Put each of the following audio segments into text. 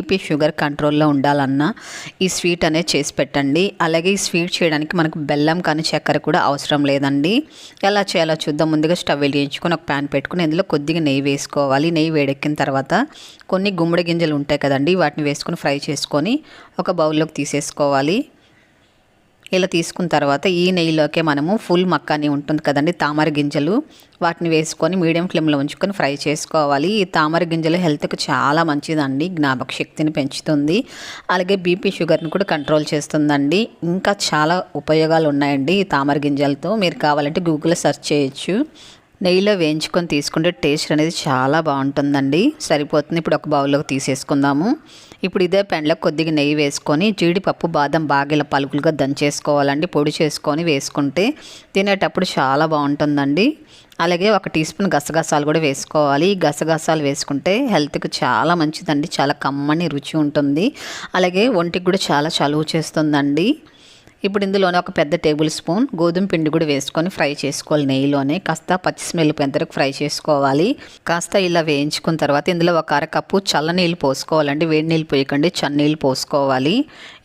BP sugar కంట్రోల్లో ఉండాలన్నా ఈ స్వీట్ అనేది చేసి పెట్టండి. అలాగే ఈ స్వీట్ చేయడానికి మనకు బెల్లం కానీ చక్కెర కూడా అవసరం లేదండి. ఎలా చేయాలో చూద్దాం. ముందుగా స్టవ్ వెలిగించుకొని ఒక ప్యాన్ పెట్టుకుని ఇందులో కొద్దిగా నెయ్యి వేసుకోవాలి. నెయ్యి వేడెక్కిన తర్వాత కొన్ని గుమ్మడి గింజలు ఉంటాయి కదండి వాటిని వేసుకొని ఫ్రై చేసుకొని ఒక బౌల్లోకి తీసేసుకోవాలి. ఇలా తీసుకున్న తర్వాత ఈ నెయ్యిలోకే మనము ఫుల్ మక్కాని ఉంటుంది కదండి తామర గింజలు. వాటిని వేసుకొని మీడియం ఫ్లేమ్లో ఉంచుకొని ఫ్రై చేసుకోవాలి. ఈ తామర గింజలు హెల్త్కి చాలా మంచిదండి జ్ఞాపక శక్తిని పెంచుతుంది. అలాగే బీపీ షుగర్ని కూడా కంట్రోల్ చేస్తుందండి. ఇంకా చాలా ఉపయోగాలు ఉన్నాయండి ఈ తామర గింజలతో. మీరు కావాలంటే గూగుల్లో సెర్చ్ చేయొచ్చు. నెయ్యిలో వేయించుకొని తీసుకుంటే టేస్ట్ అనేది చాలా బాగుంటుందండి. సరిపోతుంది. ఇప్పుడు ఒక బౌల్లోకి తీసేసుకుందాము. ఇప్పుడు ఇదే పెండ్లో కొద్దిగా నెయ్యి వేసుకొని జీడిపప్పు బాదం బాగా పలుకులుగా దంచేసుకోవాలండి. పొడి చేసుకొని వేసుకుంటే తినేటప్పుడు చాలా బాగుంటుందండి. అలాగే ఒక టీ స్పూన్ గసగసాలు కూడా వేసుకోవాలి. ఈ గసగసాలు వేసుకుంటే హెల్త్కి చాలా మంచిదండి. చాలా కమ్మని రుచి ఉంటుంది. అలాగే ఒంటికి కూడా చాలా చలువ చేస్తుందండి. ఇప్పుడు ఇందులోనే ఒక పెద్ద టేబుల్ స్పూన్ గోధుమ పిండి కూడా వేసుకొని ఫ్రై చేసుకోవాలి నెయ్యిలోనే. కాస్త పచ్చి స్మెల్ పెంతరకు ఫ్రై చేసుకోవాలి. కాస్త ఇలా వేయించుకున్న తర్వాత ఇందులో ఒక అరకప్పు చల్లనీళ్ళు పోసుకోవాలండి. వేడి నీళ్ళు పోయకండి చన్నీళ్ళు పోసుకోవాలి.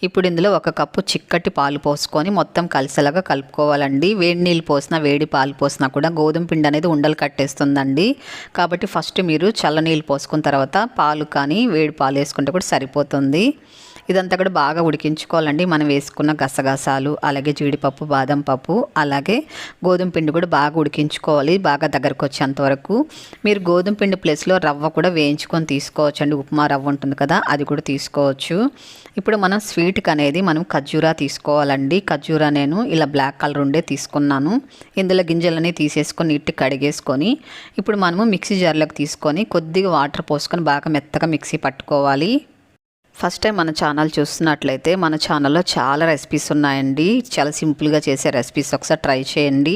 ఇప్పుడు ఇందులో ఒక కప్పు చిక్కటి పాలు పోసుకొని మొత్తం కలిసేలాగా కలుపుకోవాలండి. వేడి నీళ్ళు పోసినా వేడి పాలు పోసినా కూడా గోధుమ పిండి అనేది ఉండలు కట్టేస్తుందండి. కాబట్టి ఫస్ట్ మీరు చల్లనీళ్ళు పోసుకున్న తర్వాత పాలు కానీ వేడి పాలు వేసుకుంటే కూడా సరిపోతుంది. ఇదంతా కూడా బాగా ఉడికించుకోవాలండి. మనం వేసుకున్న గసగసాలు అలాగే జీడిపప్పు బాదం పప్పు అలాగే గోధుమ పిండి కూడా బాగా ఉడికించుకోవాలి. బాగా దగ్గరకు వచ్చేంత వరకు. మీరు గోధుమ పిండి ప్లేస్లో రవ్వ కూడా వేయించుకొని తీసుకోవచ్చు అండి ఉప్మా రవ్వ ఉంటుంది కదా అది కూడా తీసుకోవచ్చు. ఇప్పుడు మనం స్వీట్కి అనేది మనం ఖర్జూరా తీసుకోవాలండి. ఖర్జూరా నేను ఇలా బ్లాక్ కలర్ ఉండే తీసుకున్నాను. ఇందులో గింజలన్నీ తీసేసుకొని నీట్ కడిగేసుకొని ఇప్పుడు మనము మిక్సీ జార్లోకి తీసుకొని కొద్దిగా వాటర్ పోసుకొని బాగా మెత్తగా మిక్సీ పట్టుకోవాలి. ఫస్ట్ టైం మన ఛానల్ చూస్తున్నట్లయితే మన ఛానల్లో చాలా రెసిపీస్ ఉన్నాయండి. చాలా సింపుల్గా చేసే రెసిపీస్ ఒకసారి ట్రై చేయండి.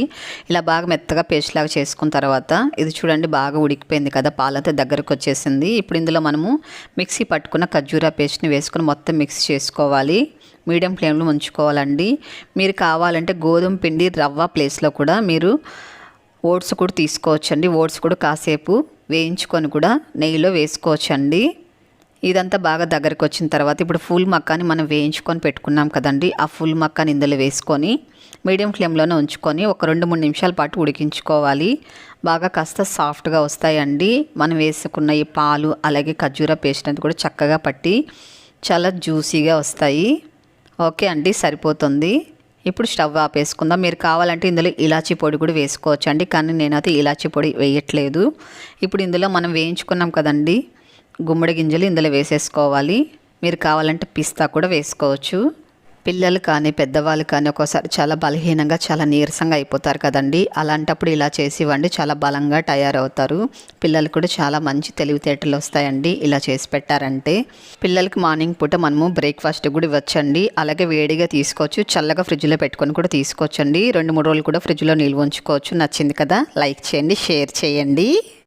ఇలా బాగా మెత్తగా పేస్ట్ లాగా చేసుకున్న తర్వాత ఇది చూడండి బాగా ఉడికిపోయింది కదా పాలంతా దగ్గరకు వచ్చేసింది. ఇప్పుడు ఇందులో మనము మిక్సీ పట్టుకున్న ఖర్జూరా పేస్ట్ని వేసుకుని మొత్తం మిక్స్ చేసుకోవాలి. మీడియం ఫ్లేమ్లో ఉంచుకోవాలండి మీరు కావాలంటే గోధుమ పిండి రవ్వ ప్లేస్లో కూడా మీరు ఓట్స్ కూడా తీసుకోవచ్చండి. ఓట్స్ కూడా కాసేపు వేయించుకొని కూడా నెయ్యిలో వేసుకోవచ్చండి. ఇదంతా బాగా దగ్గరికి వచ్చిన తర్వాత ఇప్పుడు ఫుల్ మక్కాని మనం వేయించుకొని పెట్టుకున్నాం కదండి. ఆ ఫుల్ మక్కాని ఇందులో వేసుకొని మీడియం ఫ్లేమ్లోనే ఉంచుకొని ఒక రెండు మూడు నిమిషాల పాటు ఉడికించుకోవాలి. బాగా కాస్త సాఫ్ట్గా వస్తాయండి. మనం వేసుకున్న ఈ పాలు అలాగే ఖర్జూర పేస్ట్ అనేది కూడా చక్కగా పట్టి చాలా జ్యూసీగా వస్తాయి. ఓకే అండి సరిపోతుంది. ఇప్పుడు స్టవ్ ఆపేసుకుందాం. మీరు కావాలంటే ఇందులో ఇలాచీ పొడి కూడా వేసుకోవచ్చు అండి కానీ నేనైతే ఇలాచీ పొడి వేయట్లేదు. ఇప్పుడు ఇందులో మనం వేయించుకున్నాం కదండి. గుమ్మడి గింజలు ఇందులో వేసేసుకోవాలి. మీరు కావాలంటే పిస్తా కూడా వేసుకోవచ్చు. పిల్లలు కానీ పెద్దవాళ్ళు కానీ ఒక్కోసారి చాలా బలహీనంగా చాలా నీరసంగా అయిపోతారు కదండి. అలాంటప్పుడు ఇలా చేసి ఇవ్వండి చాలా బలంగా తయారవుతారు. పిల్లలు కూడా చాలా మంచి తెలివితేటలు వస్తాయండి ఇలా చేసి పెట్టారంటే. పిల్లలకి మార్నింగ్ పూట మనము బ్రేక్ఫాస్ట్ కూడా ఇవ్వచ్చండి. అలాగే వేడిగా తీసుకోవచ్చు చల్లగా ఫ్రిడ్జ్లో పెట్టుకొని కూడా తీసుకోవచ్చండి. రెండు మూడు రోజులు కూడా ఫ్రిడ్జ్లో నిల్వ ఉంచుకోవచ్చు. నచ్చింది కదా లైక్ చేయండి షేర్ చేయండి.